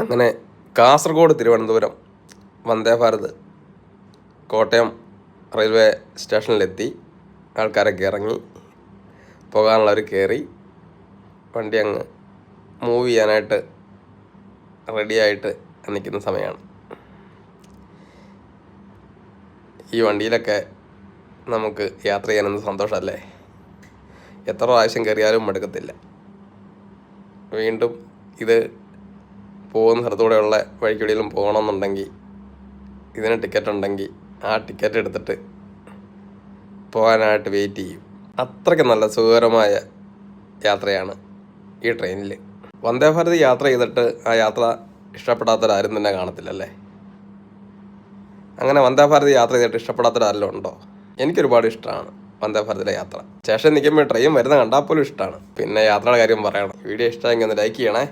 അങ്ങനെ കാസർഗോഡ് തിരുവനന്തപുരം വന്ദേ ഭാരത് കോട്ടയം റെയിൽവേ സ്റ്റേഷനിലെത്തി ആൾക്കാരൊക്കെ ഇറങ്ങി പോകാനുള്ളവർ കയറി വണ്ടി അങ്ങ് മൂവ് ചെയ്യാനായിട്ട് റെഡിയായിട്ട് നിൽക്കുന്ന സമയമാണ്. ഈ വണ്ടിയിലൊക്കെ നമുക്ക് യാത്ര ചെയ്യാനെന്ന് സന്തോഷമല്ലേ? എത്ര പ്രാവശ്യം കയറിയാലും മടുക്കത്തില്ല. വീണ്ടും ഇത് പോകുന്ന സ്ഥലത്തൂടെയുള്ള വഴിക്കൂടിയിലും പോകണമെന്നുണ്ടെങ്കിൽ ഇതിന് ടിക്കറ്റ് ഉണ്ടെങ്കിൽ ആ ടിക്കറ്റ് എടുത്തിട്ട് പോകാനായിട്ട് വെയിറ്റ് ചെയ്യും. അത്രയ്ക്ക് നല്ല സുഖകരമായ യാത്രയാണ് ഈ ട്രെയിനിൽ വന്ദേ ഭാരത് യാത്ര ചെയ്തിട്ട് ആ യാത്ര ഇഷ്ടപ്പെടാത്തവരാരും തന്നെ കാണത്തില്ലല്ലേ? അങ്ങനെ വന്ദേ ഭാരത് യാത്ര ചെയ്തിട്ട് ഇഷ്ടപ്പെടാത്തൊരാരെല്ലാം ഉണ്ടോ? എനിക്കൊരുപാട് ഇഷ്ടമാണ് വന്ദേ ഭാരതിലെ യാത്ര. സ്റ്റേഷൻ നിൽക്കുമ്പോൾ ട്രെയിൻ വരുന്ന കണ്ടാൽ പോലും ഇഷ്ടമാണ്. പിന്നെ യാത്രയുടെ കാര്യം പറയണം. വീഡിയോ ഇഷ്ടമെങ്കിൽ ഒന്ന് ലൈക്ക് ചെയ്യണേ.